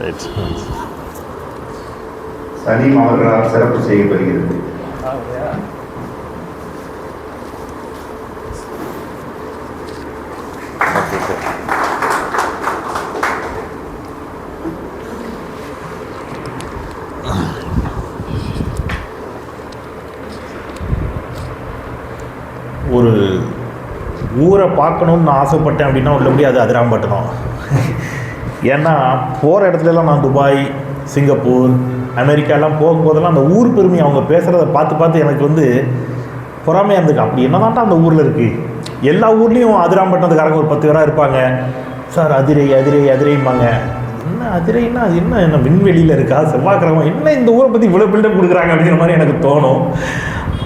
Right அவர்களால் சிறப்பு செய்யப்படுகிறது. ஒரு ஊரை பார்க்கணும்னு ஆசைப்பட்டேன் அப்படின்னா உள்ளபடி அது அதிராம்பட்டணம் ஏன்னா போகிற இடத்துலலாம் நான் துபாய் சிங்கப்பூர் அமெரிக்காலாம் போகும்போதெல்லாம் அந்த ஊர் பெருமை அவங்க பேசுகிறத பார்த்து பார்த்து எனக்கு வந்து பொறாமையாக இருந்துக்கு அப்படி என்னதான்டா அந்த ஊரில் இருக்குது எல்லா ஊர்லேயும் அதிராம்பட்டினத்துக்காரங்க ஒரு பத்து பேராக இருப்பாங்க. சார் அதிரை அதிரை அதிரைம்பாங்க. என்ன அதிரைன்னா அது என்ன என்ன விண்வெளியில் இருக்கா? செவ்வாய்க்கிழமை என்ன இந்த ஊரை பற்றி இவ்வளோ பில்டப் கொடுக்குறாங்க அப்படிங்கிற மாதிரி எனக்கு தோணும்.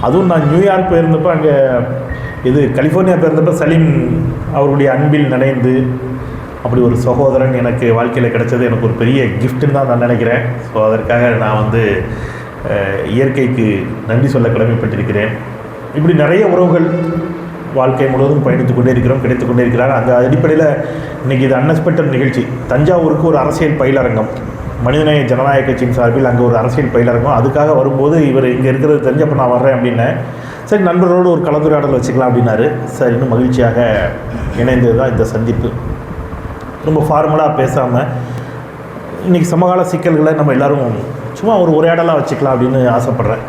அதுவும் நான் நியூயார்க் போயிருந்தப்போ அங்கே இது கலிஃபோர்னியா போயிருந்தப்போ சலீம் அவருடைய அன்பில் நனைந்து அப்படி ஒரு சகோதரன் எனக்கு வாழ்க்கையில் கிடைச்சது எனக்கு ஒரு பெரிய கிஃப்ட்டுன்னு தான் நான் நினைக்கிறேன். ஸோ அதற்காக நான் வந்து இயற்கைக்கு நன்றி சொல்ல கடமைப்பட்டிருக்கிறேன். இப்படி நிறைய உறவுகள் வாழ்க்கை முழுவதும் பயணித்து கொண்டே இருக்கிறோம் கிடைத்து கொண்டே இருக்கிறார். அந்த அடிப்படையில் இன்றைக்கி இது அன்எக்ஸ்பெக்டட் நிகழ்ச்சி. தஞ்சாவூருக்கு ஒரு அரசியல் பயிலரங்கம். மனிதநேய ஜனநாயக கட்சியின் சார்பில் அங்கே ஒரு அரசியல் பயிலரங்கம். அதுக்காக வரும்போது இவர் இங்கே இருக்கிறது தெரிஞ்சப்போ நான் வர்றேன் அப்படின்னேன் சரி நண்பரோடு ஒரு கலந்துரையாடல் வச்சுக்கலாம் அப்படின்னாரு. சரி இன்னும் மகிழ்ச்சியாக இணைந்தது தான் இந்த சந்திப்பு. ரொம்ப ஃபார்மலாக பேசாமல் இன்றைக்கி சமகால சிக்கல்களை நம்ம எல்லாரும் சும்மா ஒரு உரையாடலாக வச்சுக்கலாம் அப்படின்னு ஆசைப்பட்றேன்.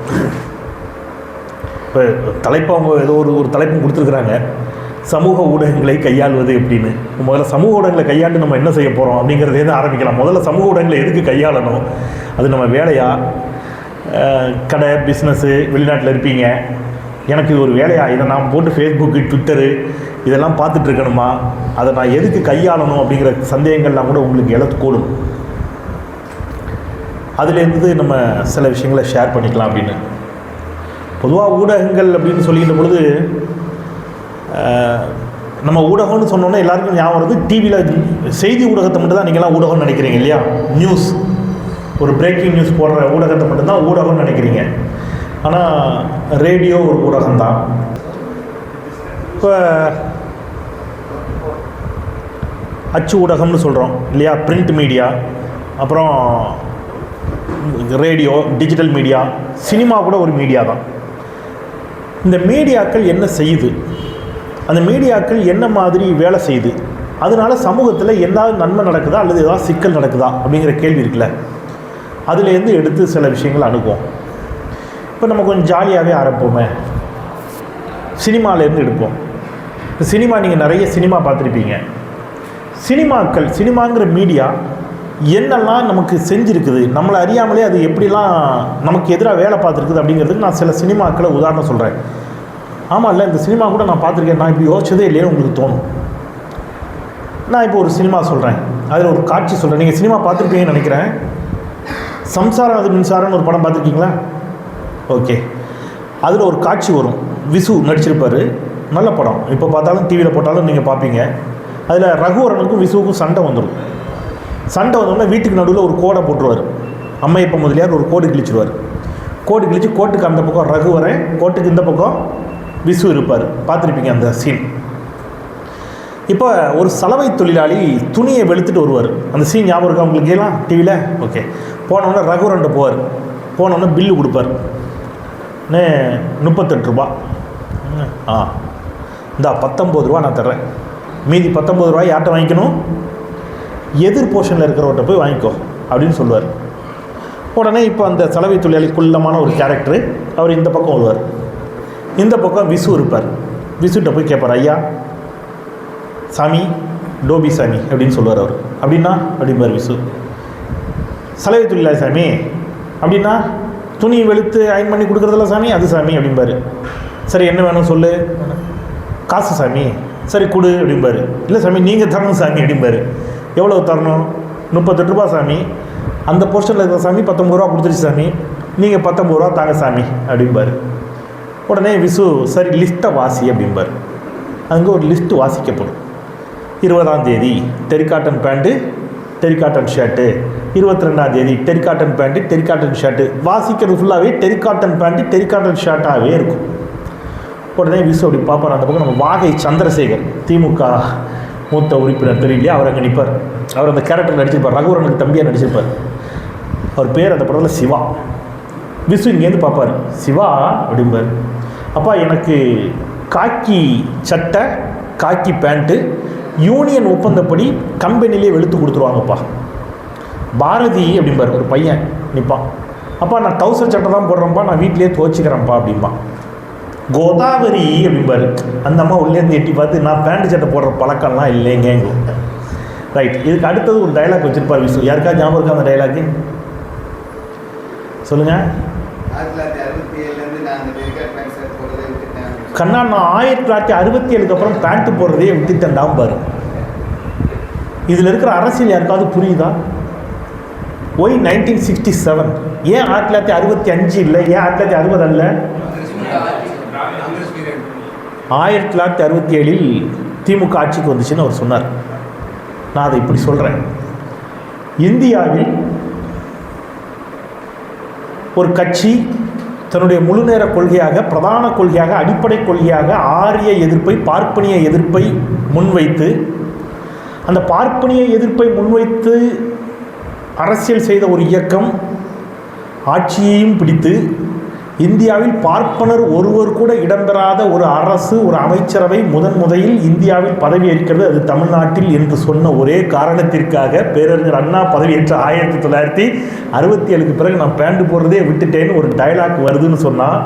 இப்போ தலைப்பு அவங்க ஏதோ ஒரு ஒரு தலைப்பும் கொடுத்துருக்குறாங்க. சமூக ஊடகங்களை கையாள்வது எப்படின்னு. முதல்ல சமூக ஊடகங்களை கையாண்டு நம்ம என்ன செய்ய போகிறோம் அப்படிங்கிறதேருந்து ஆரம்பிக்கலாம்? முதல்ல சமூக ஊடகங்களை எதுக்கு கையாளணும்? அது நம்ம வேலையாக கடை பிஸ்னஸ்ஸு வெளிநாட்டில் இருப்பீங்க. எனக்கு இது ஒரு வேலையாக இதை நான் போட்டு ஃபேஸ்புக்கு ட்விட்டரு இதெல்லாம் பார்த்துட்டு இருக்கணுமா அதை நான் எதுக்கு கையாளணும் அப்படிங்கிற சந்தேகங்கள்லாம் கூட உங்களுக்கு எழக்கூடும் அதுலேருந்து நம்ம சில விஷயங்களை ஷேர் பண்ணிக்கலாம் அப்படின்னு. பொதுவாக ஊடகங்கள் அப்படின்னு சொல்லிக்கிற பொழுது நம்ம ஊடகம்னு சொன்னோன்னே எல்லாருக்கும் ஞாபகம் வருது டிவியில் செய்தி ஊடகத்தை மட்டும் தான் நீங்களாம் ஊடகம்னு நினைக்கிறீங்க இல்லையா? நியூஸ் ஒரு பிரேக்கிங் நியூஸ் போடுற ஊடகத்தை மட்டும்தான் ஊடகம்னு நினைக்கிறீங்க. ஆனால் ரேடியோ ஒரு ஊடகம்தான். இப்போ அச்சு ஊடகம்னு சொல்கிறோம் இல்லையா? பிரிண்ட் மீடியா அப்புறம் ரேடியோ டிஜிட்டல் மீடியா சினிமா கூட ஒரு மீடியா தான். இந்த மீடியாக்கள் என்ன செய்யுது? அந்த மீடியாக்கள் என்ன மாதிரி வேலை செய்யுது? அதனால சமூகத்தில் ஏதாவது நன்மை நடக்குதா? அல்லது ஏதாவது சிக்கல் நடக்குதா? அப்படிங்கிற கேள்வி இருக்குல்ல? அதுலேருந்து எடுத்து சில விஷயங்கள் அணுகுவோம். இப்போ நம்ம கொஞ்சம் ஜாலியாகவே ஆரம்பிப்போமே. சினிமாலேருந்து எடுப்போம். இப்போ சினிமா நீங்கள் நிறைய சினிமா பார்த்துருப்பீங்க. சினிமாக்கள் சினிமாங்கிற மீடியா என்னெல்லாம் நமக்கு செஞ்சுருக்குது நம்மளை அறியாமலே அது எப்படிலாம் நமக்கு எதிராக வேலை பார்த்துருக்குது அப்படிங்கிறதுக்கு நான் சில சினிமாக்களை உதாரணம் சொல்கிறேன் ஆமாம் இல்லை இந்த சினிமா கூட நான் பார்த்துருக்கேன். நான் இப்படி யோசிச்சதே இல்லையேன்னு உங்களுக்கு தோணும். நான் இப்போ ஒரு சினிமா சொல்கிறேன் அதில் ஒரு காட்சி சொல்கிறேன் நீங்கள் சினிமா பார்த்துருப்பீங்கன்னு நினைக்கிறேன். சம்சாரம் அது மின்சாரம்னு ஒரு படம் பார்த்துருக்கீங்களா? ஓகே. அதில் ஒரு காட்சி வரும். விசு நடிச்சிருப்பார். நல்ல படம். இப்போ பார்த்தாலும் டிவியில் போட்டாலும் நீங்கள் பார்ப்பீங்க. அதில் ரகுவரனுக்கும் விசுவுக்கும் சண்டை வந்துடும் சண்டை வந்தோடனே வீட்டுக்கு நடுவில் ஒரு கோடை போட்டுருவார். அம்மையப்ப முதலியார் ஒரு கோடு கிழிச்சிடுவார் கோடு கிழிச்சு கோட்டுக்கு அந்த பக்கம் ரகுவரன் கோட்டுக்கு இந்த பக்கம் விசு இருப்பார். பார்த்துருப்பீங்க அந்த சீன் இப்போ ஒரு சலவை தொழிலாளி துணியை வெளுத்துட்டு வருவார். அந்த சீன் ஞாபகம் இருக்கா உங்களுக்கு எல்லாம்? டிவியில் ஓகே போனோடனே ரகுவரன்ட்ட போவார். போனோடனே பில்லு கொடுப்பார். முப்பத்தெட்டு ரூபா. ஆ. இந்தா பத்தொம்பது ரூபா நான் தர்றேன். மீதி பத்தொம்பது ரூபாய் யார்கிட்ட வாங்கிக்கணும்? எதிர் போர்ஷனில் இருக்கிறவர்கிட்ட போய் வாங்கிக்கோ அப்படின்னு சொல்லுவார். உடனே இப்போ அந்த சலவை தொழிலாளி குள்ளமான ஒரு கேரக்டரு அவர் இந்த பக்கம் வருவார். இந்த பக்கம் விசு இருப்பார். விசுகிட்ட போய் கேட்பார் ஐயா சாமி டோபி சாமி அப்படின்னு சொல்லுவார் அவர். அப்படின்னா? அப்படிம்பார் விசு. சலவை தொழிலாளி சாமி அப்படின்னா துணி வெளுத்து அயன் பண்ணி கொடுக்குறதில்ல சாமி அது சாமி அப்படிம்பாரு. சரி என்ன வேணும் சொல்லு? காசு சாமி. சரி கொடு அப்படிம்பாரு. இல்லை சாமி நீங்கள் தரணும் சாமி அப்படிம்பாரு. எவ்வளோ தரணும்? முப்பத்தெட்டு ரூபா சாமி. அந்த போர்ஷனில் இருக்கிற சாமி பத்தொம்பது ரூபா கொடுத்துருச்சு சாமி. நீங்கள் பத்தொம்பது ரூபா தாங்க சாமி அப்படிம்பாரு. உடனே விசு சரி லிஸ்ட்டை வாசி அப்படிம்பார். அங்கே ஒரு லிஸ்ட்டு வாசிக்கப்படும். இருபதாம் தேதி டெரிகாட்டன் பேண்ட்டு டெரிகாட்டன் ஷர்ட்டு. இருபத்தி ரெண்டாம் தேதி டெரிகாட்டன் பேண்ட்டு டெரிகாட்டன் ஷர்ட்டு. வாசிக்கிறது ஃபுல்லாகவே டெரிகாட்டன் பேண்ட்டு டெரிகாட்டன் ஷர்ட்டாகவே இருக்கும். உடனே விசு அப்படி பார்ப்பார். அந்த பக்கம் நம்ம வாகை சந்திரசேகர் திமுக மூத்த உறுப்பினர் தெரியலையா அவர் அங்கே நிற்பார் அவர் அந்த கேரக்டர் நடிச்சிருப்பார். ரகுவரனுக்கு தம்பியாக நடிச்சிருப்பார். அவர் பேர் அந்த படத்தில் சிவா. விசு இங்கேருந்து பார்ப்பார். சிவா அப்படிம்பார். அப்பா எனக்கு காக்கி சட்டை காக்கி பேண்ட்டு யூனியன் ஒப்பந்தப்படி கம்பெனிலே வெளுத்து கொடுத்துருவாங்கப்பா. பாரதி அப்படிம்பார். ஒரு பையன் நிற்பான் அப்பா நான் டவுசர் சட்டை தான் போடுறேன்ப்பா. நான் வீட்டிலேயே துவச்சிக்கிறேன்ப்பா அப்படிம்பா. கோதாவரி அப்படிம்பாரு. அந்த அம்மா உள்ளேருந்து எட்டி பார்த்து நான் பேண்ட் சட்டை போடுற பழக்கம்லாம் இல்லைங்க. ரைட் இதுக்கு அடுத்தது ஒரு டைலாக் வச்சிருப்பார் விசு யாருக்கா ஞாபகம் இருக்கா அந்த டைலாக்கு சொல்லுங்க. கண்ணா நான் ஆயிரத்தி தொள்ளாயிரத்தி அறுபத்தி ஏழுக்கு அப்புறம் பேண்ட் போடுறதே விட்டுட்டேன்டாம் பாரு. இதில் இருக்கிற அரசியல் யாருக்காவது புரியுதா? ஒய் நைன்டீன் சிக்ஸ்டி செவன் ஏன் ஆயிரத்தி தொள்ளாயிரத்தி அறுபத்தி அஞ்சு இல்லை? ஏன் ஆயிரத்தி தொள்ளாயிரத்தி அறுபது அல்ல? ஆயிரத்தி தொள்ளாயிரத்தி அறுபத்தி ஏழில் திமுக ஆட்சிக்கு வந்துச்சுன்னு அவர் சொன்னார். நான் அதை இப்படி சொல்கிறேன் இந்தியாவில் ஒரு கட்சி தன்னுடைய முழுநேர கொள்கையாக பிரதான கொள்கையாக அடிப்படை கொள்கையாக ஆரிய எதிர்ப்பை பார்ப்பனிய எதிர்ப்பை முன்வைத்து அந்த பார்ப்பனிய எதிர்ப்பை முன்வைத்து அரசியல் செய்த ஒரு இயக்கம் ஆட்சியையும் பிடித்து இந்தியாவில் பார்ப்பனர் ஒருவர் கூட இடம்பெறாத ஒரு அரசு ஒரு அமைச்சரவை முதன் முதலில் இந்தியாவில் பதவியேற்கிறது. அது தமிழ்நாட்டில் என்று சொன்ன ஒரே காரணத்திற்காக பேரறிஞர் அண்ணா பதவியேற்ற ஆயிரத்தி தொள்ளாயிரத்தி அறுபத்தி ஏழுக்கு பிறகு நான் பேண்ட் போடுறதே விட்டுட்டேன்னு ஒரு டைலாக் வருதுன்னு சொன்னால்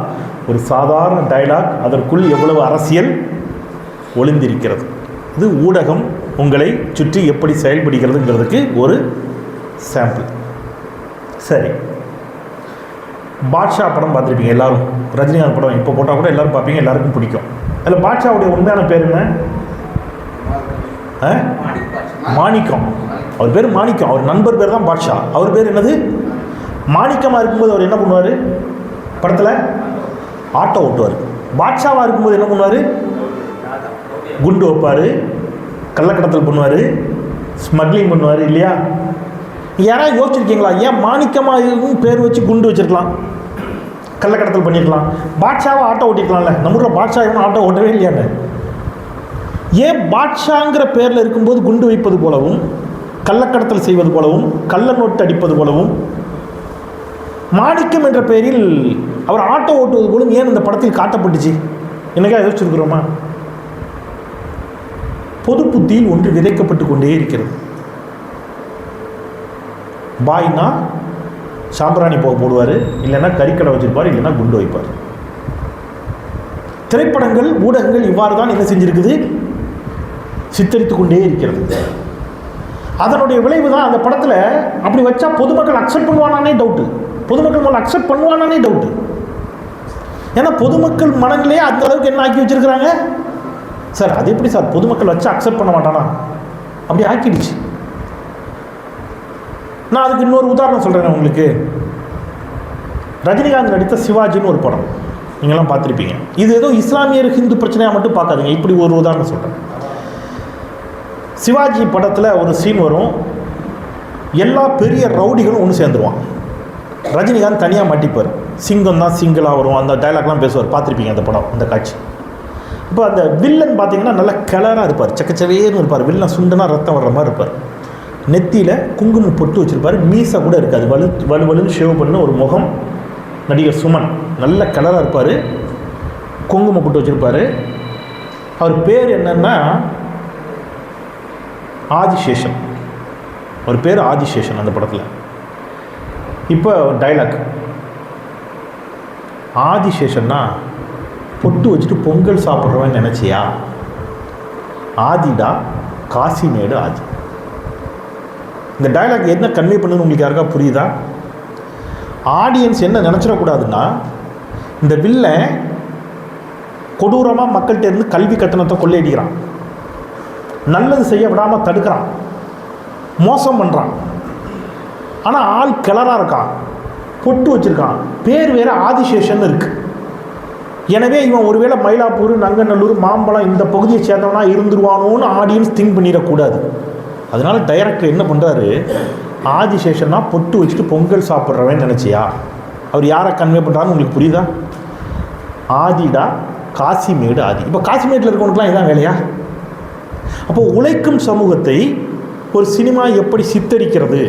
ஒரு சாதாரண டைலாக் அதற்குள் எவ்வளவு அரசியல் ஒளிந்திருக்கிறது. இது ஊடகம் உங்களை சுற்றி எப்படி செயல்படுகிறதுங்கிறதுக்கு ஒரு சாம்பிள் சரி. பாட்ஷா படம் பார்த்துருப்பீங்க எல்லாரும். ரஜினிகாந்த் படம் இப்போ போட்டால் கூட எல்லோரும் பார்ப்பீங்க எல்லாருக்கும் பிடிக்கும். அதில் பாட்ஷாவுடைய உண்மையான பேர் என்ன? ஆ? மாணிக்கம். அவர் பேர் மாணிக்கம். அவர் நண்பர் பேர் தான் பாட்ஷா. அவர் பேர் என்னது? மாணிக்கமாக இருக்கும்போது அவர் என்ன பண்ணுவார்? படத்தில் ஆட்டோ ஓட்டுவார். பாட்ஷாவாக இருக்கும்போது என்ன பண்ணுவார்? குண்டு வைப்பார். கள்ளக்கடத்தல் பண்ணுவார். ஸ்மக்லிங் பண்ணுவார் இல்லையா? யாராவது யோசிச்சிருக்கீங்களா? ஏன் மாணிக்கமாக பேர் வச்சு குண்டு வச்சிருக்கலாம்? கள்ளக்கடத்தல் பண்ணியிருக்கலாம் பாட்ஷாவை ஆட்டோ ஓட்டிக்கலாம்ல. நம்ம ஊரில் பாட்ஷா ஆட்டோ ஓட்டவே இல்லையாங்க ஏன் பாட்ஷாங்கிற பேரில் இருக்கும்போது குண்டு வைப்பது போலவும் கள்ளக்கடத்தல் செய்வது போலவும் கள்ள நோட்டு அடிப்பது போலவும் மாணிக்கம் என்ற பெயரில் அவர் ஆட்டோ ஓட்டுவது போலும் ஏன் இந்த படத்தில் காட்டப்பட்டுச்சு? என்னக்கா யோசிச்சிருக்கிறோமா? பொது புத்தியில் ஒன்று விதைக்கப்பட்டு கொண்டே இருக்கிறது. பாய்னா சாம்பிராணி போக போடுவார் இல்லைன்னா கறிக்கடை வச்சுருப்பார் இல்லைன்னா குண்டு வைப்பார். திரைப்படங்கள் ஊடகங்கள் இவ்வாறு தான் என்ன செஞ்சிருக்குது? சித்தரித்து கொண்டே இருக்கிறது. அதனுடைய விளைவு தான் அந்த படத்தில் அப்படி வச்சா பொதுமக்கள் அக்செப்ட் பண்ணுவானானே டவுட்டு பொதுமக்கள் முதல்ல அக்செப்ட் பண்ணுவானானே டவுட்டு ஏன்னா பொதுமக்கள் மனநிலையே அந்த அளவுக்கு என்ன ஆக்கி வச்சிருக்கிறாங்க? சார் அது எப்படி சார்? பொதுமக்கள் வச்சு அக்செப்ட் பண்ண மாட்டானா? அப்படி ஆக்கிடுச்சு. நான் அதுக்கு இன்னொரு உதாரணம் சொல்கிறேன் உங்களுக்கு. ரஜினிகாந்த் நடித்த சிவாஜின்னு ஒரு படம். நீங்களாம் பார்த்துருப்பீங்க. இது ஏதோ இஸ்லாமியர் ஹிந்து பிரச்சனையாக மட்டும் பார்க்காதீங்க. இப்படி ஒரு உதாரணம் சொல்கிறேன் சிவாஜி படத்தில் ஒரு சீன் வரும். எல்லா பெரிய ரவுடிகளும் ஒன்று சேர்ந்துருவான். ரஜினிகாந்த் தனியாக மாட்டிப்பார். சிங்கம் தான் சிங்கிளாக வரும். அந்த டைலாக்லாம் பேசுவார். பார்த்துருப்பீங்க அந்த படம் அந்த காட்சி. இப்போ அந்த வில்லன் பார்த்தீங்கன்னா நல்ல கலராக இருப்பார். சக்கச்சவேன்னு இருப்பார். வில்லன் சுண்டனா ரத்தம் வர்ற மாதிரி இருப்பார். நெத்தியில் குங்குமம் பொட்டு வச்சுருப்பார். மீசை கூட இருக்காது. வலு வலு வலுன்னு ஷேவ் பண்ண ஒரு முகம் நடிகர் சுமன். நல்ல கலராக இருப்பார். குங்குமம் பொட்டு வச்சுருப்பார். அவர் பேர் என்னென்னா ஆதிசேஷன். அவர் பேர் ஆதிசேஷன் அந்த படத்தில். இப்போ டைலாக் ஆதிசேஷன்னா பொட்டு வச்சுட்டு பொங்கல் சாப்பிட்றவன் நினச்சியா? ஆதிடா காசிமேடு ஆதி. இந்த டயலாக் என்ன கன்வே பண்ணுன்னு உங்களுக்கு யாருக்கா புரியுதா? ஆடியன்ஸ் என்ன நினச்சிடக்கூடாதுன்னா இந்த வில்லை கொடூரமாக மக்கள்கிட்ட இருந்து கல்வி கட்டணத்தை கொள்ளையடிக்கிறான். நல்லது செய்ய விடாமல் தடுக்கிறான். மோசம் பண்ணுறான் ஆனால் ஆள் கிளறாக இருக்கான். பொட்டு வச்சுருக்கான். பேர் வேறு ஆதிசேஷன் இருக்குது எனவே இவன் ஒருவேளை மயிலாப்பூர் நங்கநல்லூர் மாம்பழம் இந்த பகுதியை சேர்ந்தவனா இருந்துருவானோன்னு ஆடியன்ஸ் திங்க் பண்ணிடக்கூடாது. அதனால் டைரக்டர் என்ன பண்ணுறாரு ஆதிசேஷன்னா பொட்டு வச்சுட்டு பொங்கல் சாப்பிட்றவன் நினச்சியா? அவர் யாரை கன்வே பண்ணுறான்னு உங்களுக்கு புரியுதா? ஆதிடா காசிமேடு ஆதி. இப்போ காசிமேட்டில் இருக்கவனுக்குலாம் இதான் வேலையா? அப்போ உழைக்கும் சமூகத்தை ஒரு சினிமா எப்படி சித்தரிக்கிறது?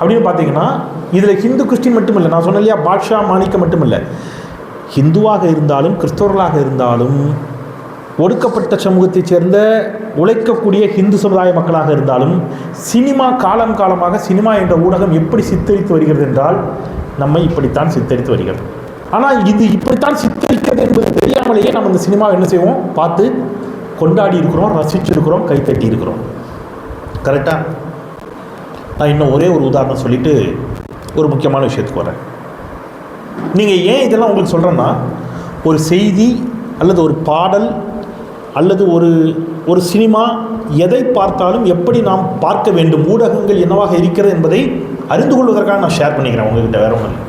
அப்படின்னு பார்த்தீங்கன்னா இதில் ஹிந்து கிறிஸ்டின் மட்டும் இல்லை நான் சொன்னேன் இல்லையா? பாட்ஷா மாணிக்கம் மட்டும் இல்லை ஹிந்துவாக இருந்தாலும் கிறிஸ்தவர்களாக இருந்தாலும் ஒடுக்கப்பட்ட சமூகத்தைச் சேர்ந்த உழைக்கக்கூடிய ஹிந்து சமுதாய மக்களாக இருந்தாலும் சினிமா காலம் காலமாக சினிமா என்ற ஊடகம் எப்படி சித்தரித்து வருகிறது என்றால் நம்மை இப்படித்தான் சித்தரித்து வருகிறது. ஆனால் இது இப்படித்தான் சித்தரிக்கிறது என்பது தெரியாமலேயே நம்ம இந்த சினிமாவை என்ன செய்வோம்? பார்த்து கொண்டாடி இருக்கிறோம் ரசிச்சிருக்கிறோம் கைத்தட்டி இருக்கிறோம். கரெக்டாக நான் இன்னும் ஒரே ஒரு உதாரணம் சொல்லிட்டு ஒரு முக்கியமான விஷயத்துக்கு வரேன். நீங்கள் ஏன் இதெல்லாம் உங்களுக்கு சொல்கிறேன்னா ஒரு செய்தி அல்லது ஒரு பாடல் அல்லது ஒரு ஒரு சினிமா எதை பார்த்தாலும் எப்படி நாம் பார்க்க வேண்டும் ஊடகங்கள் என்னவாக இருக்கிறது என்பதை அறிந்து கொள்வதற்காக நான் ஷேர் பண்ணிக்கிறேன். உங்ககிட்ட வேற ஒன்றும்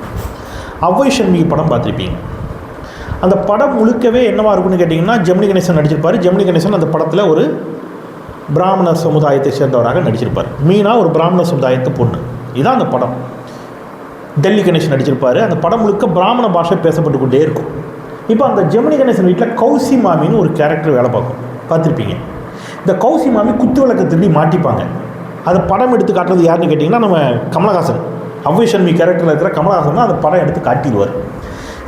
அவ்வை சண்முகி படம் பார்த்துருப்பீங்க. அந்த படம் முழுக்கவே என்னவாக இருக்கும்னு கேட்டிங்கன்னா ஜெமினி கணேசன் நடிச்சிருப்பார். ஜெமினி கணேசன் அந்த படத்தில் ஒரு பிராமண சமுதாயத்தை சேர்ந்தவராக நடிச்சிருப்பார். மீனா ஒரு பிராமண சமுதாயத்தை பொண்ணு. இதுதான் அந்த படம். டெல்லி கணேசன் நடிச்சிருப்பார். அந்த படம் முழுக்க பிராமண பாஷை பேசப்பட்டு கொண்டே இருக்கும். இப்போ அந்த ஜெமினி கணேசன் வீட்டில் கௌசி மாமின்னு ஒரு கேரக்டர் வேலை பார்க்கும். பார்த்துருப்பீங்க. இந்த கௌசி மாமி குத்து விளக்கு திரும்பி மாட்டிப்பாங்க. அது படம் எடுத்து காட்டுறது யாருன்னு கேட்டிங்கன்னா நம்ம கமலஹாசன். அவ்வை சண்மி கேரக்டரில் இருக்கிற கமலஹாசன் தான் அந்த படம் எடுத்து காட்டிடுவார்.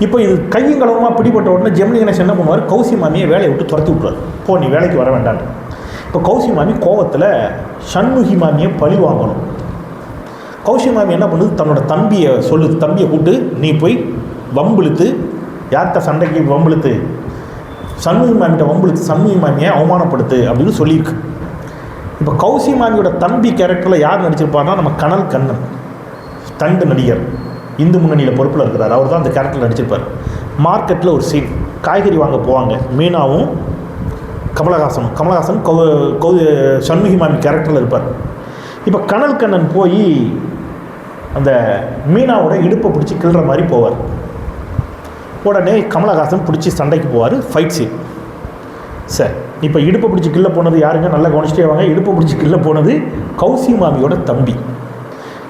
இப்போ இது கையும் களவுமா பிடிபட்ட உடனே ஜெமினி கணேசன் என்ன பண்ணுவார்? கௌசி மாமியை வேலையை விட்டு துரத்தி விட்ருவார் போ நீ வேலைக்கு வர வேண்டான்னு இப்போ கௌசி மாமி கோவத்தில் சண்முகி மாமியை பழி வாங்கணும். கௌசி மாமி என்ன பண்ணுது? தன்னோட தம்பியை சொல்லுது. தம்பியை கூப்பிட்டு நீ போய் வம்பிழுத்து யார்கிட்ட சண்டைக்கு வம்பிழுத்து? சண்முகி மாமிகிட்ட வம்பிழுத்து சண்முகி மாமியை அவமானப்படுத்து அப்படின்னு சொல்லியிருக்கு. இப்போ கௌசி மாமியோட தம்பி கேரக்டரில் யார் நடிச்சிருப்பாருன்னா நம்ம கனல் கண்ணன். தண்டு நடிகர். இந்து முன்னணியில் பொறுப்பில் இருக்கிறார். அவர் தான் அந்த கேரக்டர் நடிச்சிருப்பார். மார்க்கெட்டில் ஒரு சீன் காய்கறி வாங்க போவாங்க. மீனாவும் கமலஹாசனும் கமலஹாசன் கௌ கௌ சண்முகி மாமி கேரக்டரில் இருப்பார். இப்போ கனல் கண்ணன் போய் அந்த மீனாவோட இடுப்பை பிடிச்சி கிள்ற மாதிரி போவார். உடனே கமலஹாசன் பிடிச்சி சண்டைக்கு போவார் ஃபைட் சீன் சார் இப்போ இடுப்பை பிடிச்சி கிள்ள போனது யாருங்க? நல்லா கவனிச்சிட்டே வாங்க. இடுப்பை பிடிச்சி கிள்ள போனது கௌசி மாமியோட தம்பி.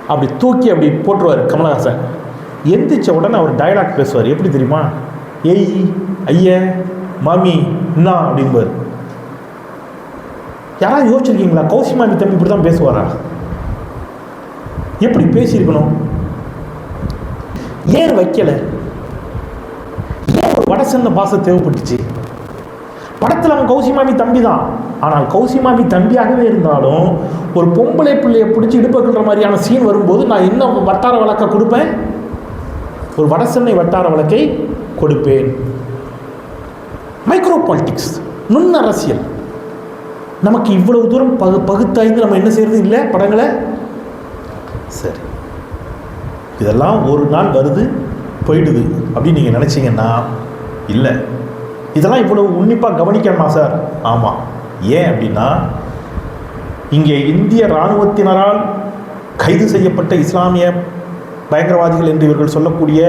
அப்படி தூக்கி அப்படி போட்டுருவார் கமலஹாசன். எந்திரிச்ச உடனே அவர் டயலாக் பேசுவார். எப்படி தெரியுமா? ஏய் ஐய மாமி என்ன அப்படிம்பார் யாராவது யோசிச்சிருக்கீங்களா? கௌசி மாமி தம்பி இப்படி தான் பேசுவாரா? எப்படி பேசியிருக்கணும்? ஏன் வைக்கலை? வடசென்ன பாசம் தேவைப்பட்டுச்சு. படத்தில் அவன் கௌசி மாமி தம்பி தான் ஆனால் கௌசி மாமி தம்பியாகவே இருந்தாலும் ஒரு பொம்பளை பிள்ளையை பிடிச்சி இடுப்பக்கிற மாதிரியான சீன் வரும்போது நான் என்ன வட்டார வழக்கை கொடுப்பேன்? ஒரு வடசென்னை வட்டார வழக்கை கொடுப்பேன். மைக்ரோ பாலிட்டிக்ஸ் நுண் அரசியல். நமக்கு இவ்வளவு தூரம் பகு பகுத்தாய்ந்து நம்ம என்ன செய்யறது இல்லை படங்களை? சரி. இதெல்லாம் ஒரு நாள் வருது போயிடுது. அப்படின்னு நீங்கள் நினச்சிங்கன்னா இல்லை. இதெல்லாம் இவ்வளவு உன்னிப்பாக கவனிக்கணுமா சார்? ஆமாம் ஏன் அப்படின்னா இங்கே இந்திய இராணுவத்தினரால் கைது செய்யப்பட்ட இஸ்லாமிய பயங்கரவாதிகள் என்று இவர்கள் சொல்லக்கூடிய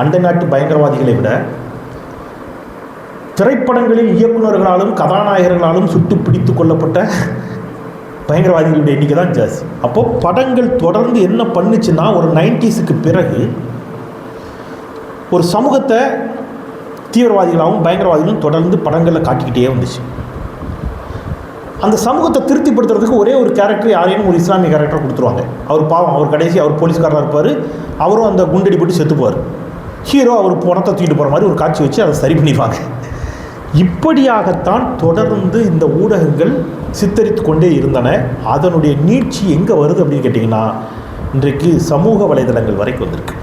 அண்டை நாட்டு பயங்கரவாதிகளை விட திரைப்படங்களில் இயக்குநர்களாலும் கதாநாயகர்களாலும் சுட்டு பிடித்து கொள்ளப்பட்ட பயங்கரவாதிகளுடைய எண்ணிக்கை தான் ஜாஸ்தி. அப்போது படங்கள் தொடர்ந்து என்ன பண்ணுச்சுன்னா ஒரு நைன்டிஸுக்கு பிறகு ஒரு சமூகத்தை தீவிரவாதிகளாகவும் பயங்கரவாதிகளும் தொடர்ந்து படங்களில் காட்டிக்கிட்டே வந்துச்சு. அந்த சமூகத்தை திருப்திப்படுத்துறதுக்கு ஒரே ஒரு கேரக்டர் யாரையும் ஒரு இஸ்லாமிய கேரக்டர் கொடுத்துருவாங்க. அவர் பாவம் அவர் கடைசி அவர் போலீஸ்காரராக இருப்பார். அவரும் அந்த குண்டடி போட்டு செத்துப்பார் ஹீரோ அவர் பணத்தை தூக்கிட்டு போகிற மாதிரி ஒரு காட்சி வச்சு அதை சரி பண்ணிடுவாங்க இப்படியாகத்தான் தொடர்ந்து இந்த ஊடகங்கள் சித்தரித்து கொண்டே இருந்தன. அதனுடைய நீட்சி எங்கே வருது அப்படின்னு கேட்டிங்கன்னா இன்றைக்கு சமூக வலைதளங்கள் வரைக்கும் வந்திருக்கு.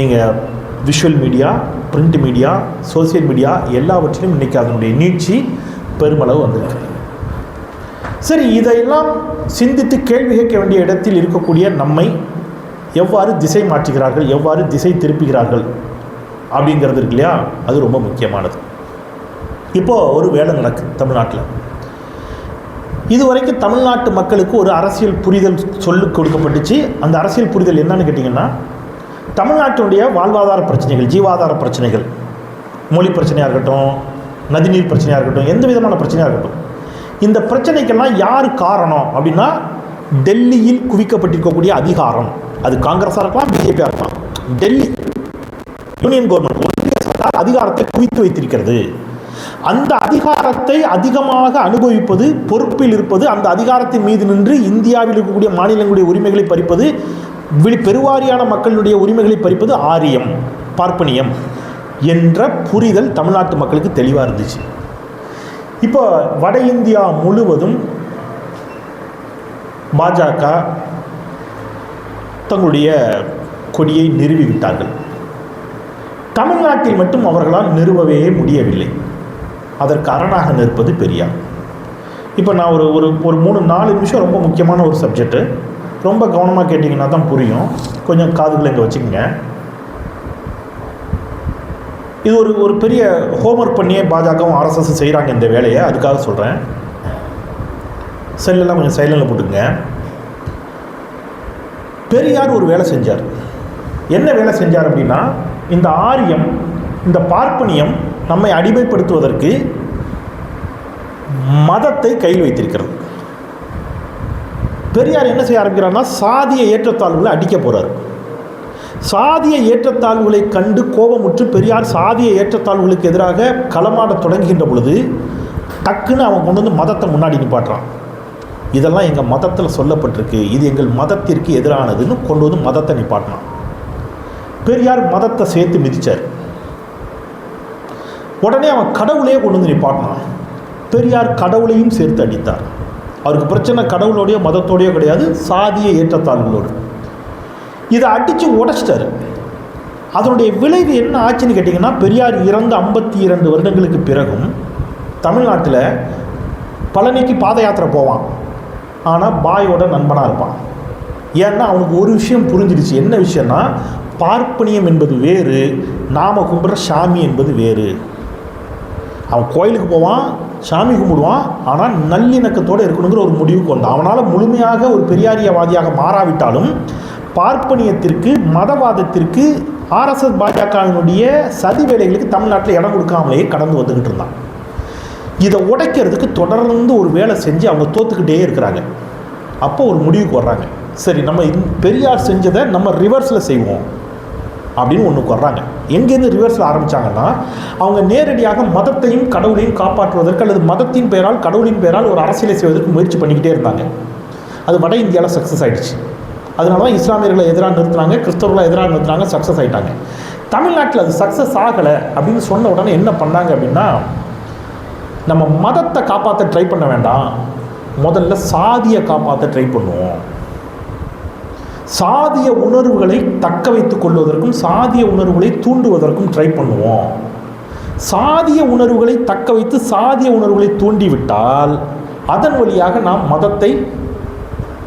நீங்கள் visual media print media social media எல்லாவற்றிலும் இன்றைக்கி அதனுடைய நீட்சி பெருமளவு வந்திருக்கு. சரி இதையெல்லாம் சிந்தித்து கேள்வி கேட்க வேண்டிய இடத்தில் இருக்கக்கூடிய நம்மை எவ்வாறு திசை மாற்றுகிறார்கள் எவ்வாறு திசை திருப்புகிறார்கள் அப்படிங்கிறது இருக்கு இல்லையா? அது ரொம்ப முக்கியமானது. இப்போது ஒரு வேலை நடக்குது தமிழ்நாட்டில். இதுவரைக்கும் தமிழ்நாட்டு மக்களுக்கு ஒரு அரசியல் புரிதல் சொல்லு கொடுக்கப்பட்டுச்சு. அந்த அரசியல் புரிதல் என்னன்னு கேட்டிங்கன்னா தமிழ்நாட்டினுடைய வாழ்வாதார பிரச்சனைகள் ஜீவாதார பிரச்சனைகள் மொழி பிரச்சனையாக இருக்கட்டும் நதிநீர் பிரச்சனையாக இருக்கட்டும் எந்த விதமான பிரச்சனையாக இருக்கட்டும் இந்த பிரச்சனைக்கெல்லாம் யார் காரணம் அப்படின்னா டெல்லியில் குவிக்கப்பட்டிருக்கக்கூடிய அதிகாரம். அது காங்கிரஸாக இருக்கலாம் பிஜேபியாக இருக்கலாம். டெல்லி யூனியன் கவர்மெண்ட் ஒன்றிய சர்க்கார் அதிகாரத்தை குவித்து வைத்திருக்கிறது. அந்த அதிகாரத்தை அதிகமாக அனுபவிப்பது பொறுப்பில் இருப்பது அந்த அதிகாரத்தின் மீது நின்று இந்தியாவில் இருக்கக்கூடிய மாநிலங்களுடைய உரிமைகளை பறிப்பது விழி பெருவாரியான மக்களுடைய உரிமைகளை பறிப்பது ஆரியம் பார்ப்பனியம் என்ற புரிதல் தமிழ்நாட்டு மக்களுக்கு தெளிவாக இருந்துச்சு. இப்போ வட இந்தியா முழுவதும் பாஜக தங்களுடைய கொடியை நிறுவிவிட்டார்கள். தமிழ்நாட்டில் மட்டும் அவர்களால் நிறுவவே முடியவில்லை. அதற்கு அரணாக நிற்பது பெரியார். இப்போ நான் ஒரு ஒரு ஒரு மூணு நாலு நிமிஷம் ரொம்ப முக்கியமான ஒரு சப்ஜெக்ட்டு ரொம்ப கவனமாக கேட்டிங்கன்னா தான் புரியும். கொஞ்சம் காதுகளை இங்கே வச்சுக்கோங்க. இது ஒரு ஒரு பெரிய ஹோம்ஒர்க் பண்ணியே பாஜகவும் ஆர்எஸ்எஸ் செய்கிறாங்க இந்த வேலையை. அதுக்காக சொல்கிறேன் செல்லெல்லாம் கொஞ்சம் சைலண்டில் போட்டுங்க பெரியார் ஒரு வேலை செஞ்சார். என்ன வேலை செஞ்சார் அப்படின்னா இந்த ஆரியம் இந்த பார்ப்பனியம் நம்மை அடிமைப்படுத்துவதற்கு மதத்தை கையில் வைத்திருக்கிறது. பெரியார் என்ன செய்ய ஆரம்பிக்கிறார்னா சாதிய ஏற்றத்தாழ்வுகளை அடிக்க போகிறார் சாதிய ஏற்றத்தாழ்வுகளை கண்டு கோபமுற்று பெரியார் சாதிய ஏற்றத்தாழ்வுகளுக்கு எதிராக களமாடத் தொடங்குகின்ற பொழுது டக்குன்னு அவன் கொண்டு வந்து மதத்தை முன்னாடி நிப்பாட்டுறான். இதெல்லாம் எங்கள் மதத்தில் சொல்லப்பட்டிருக்கு. இது எங்கள் மதத்திற்கு எதிரானதுன்னு கொண்டு வந்து மதத்தை நிப்பாட்டினான். பெரியார் மதத்தை சேர்த்து மிதிச்சார். உடனே அவன் கடவுளையே கொண்டு வந்து நிப்பாட்டினான். பெரியார் கடவுளையும் சேர்த்து அடித்தார். அவருக்கு பிரச்சனை கடவுளோடையோ மதத்தோடையோ கிடையாது. சாதிய ஏற்றத்தாழ்வுகளோடு. இதை அடித்து உடச்சிட்டாரு. அதனுடைய விளைவு என்ன ஆச்சுன்னு கேட்டிங்கன்னா பெரியார் இறந்து ஐம்பத்தி இரண்டு வருடங்களுக்கு பிறகும் தமிழ்நாட்டில் பழனிக்கு பாத யாத்திரை போவான். ஆனால் பாயோட நண்பனாக இருப்பான். ஏன்னா அவனுக்கு ஒரு விஷயம் புரிஞ்சிடுச்சு. என்ன விஷயம்னா பார்ப்பனியம் என்பது வேறு நாம கும்பிட்ற சாமி என்பது வேறு. அவன் கோயிலுக்கு போவான் சாமி கும்பிடுவான். ஆனால் நல்லிணக்கத்தோடு இருக்கணுங்கிற ஒரு முடிவுக்கு வந்தான். அவனால் முழுமையாக ஒரு பெரியாரியவாதியாக மாறாவிட்டாலும் பார்ப்பனியத்திற்கு மதவாதத்திற்கு ஆர்எஸ்எஸ் பாஜகவினுடைய சதி வேலைகளுக்கு தமிழ்நாட்டில் இடம் கொடுக்காமலேயே கடந்து வந்துக்கிட்டு இருந்தான். இதை உடைக்கிறதுக்கு தொடர்ந்து ஒரு வேலை செஞ்சு அவங்க தோத்துக்கிட்டே இருக்கிறாங்க. அப்போ ஒரு முடிவுக்கு வர்றாங்க. சரி நம்ம பெரியார் செஞ்சதை நம்ம ரிவர்ஸில் செய்வோம். அப்படின்னு ஒன்றுக்கு வர்றாங்க எங்கேருந்து ரிவர்ஸில் ஆரம்பித்தாங்கன்னா அவங்க நேரடியாக மதத்தையும் கடவுளையும் காப்பாற்றுவதற்கு அல்லது மதத்தின் பெயரால் கடவுளின் பெயரால் ஒரு அரசியலை செய்வதற்கு முயற்சி பண்ணிக்கிட்டே இருந்தாங்க. அது வட இந்தியாவில் சக்ஸஸ் ஆகிடுச்சு அதனால தான் இஸ்லாமியர்களை எதிராக நிறுத்துனாங்க கிறிஸ்தவர்களை எதிராக நிறுத்துனாங்க சக்ஸஸ் ஆகிட்டாங்க தமிழ்நாட்டில் அது சக்ஸஸ் ஆகலை அப்படின்னு சொன்ன உடனே என்ன பண்ணாங்க அப்படின்னா நம்ம மதத்தை காப்பாற்ற ட்ரை பண்ண வேண்டாம். முதல்ல சாதியை காப்பாற்ற ட்ரை பண்ணுவோம். சாதிய உணர்வுகளை தக்க வைத்துக் கொள்வதற்கும் சாதிய உணர்வுகளை தூண்டுவதற்கும் ட்ரை பண்ணுவோம். சாதிய உணர்வுகளை தக்க வைத்து சாதிய உணர்வுகளை தூண்டிவிட்டால் அதன் வழியாக நாம் மதத்தை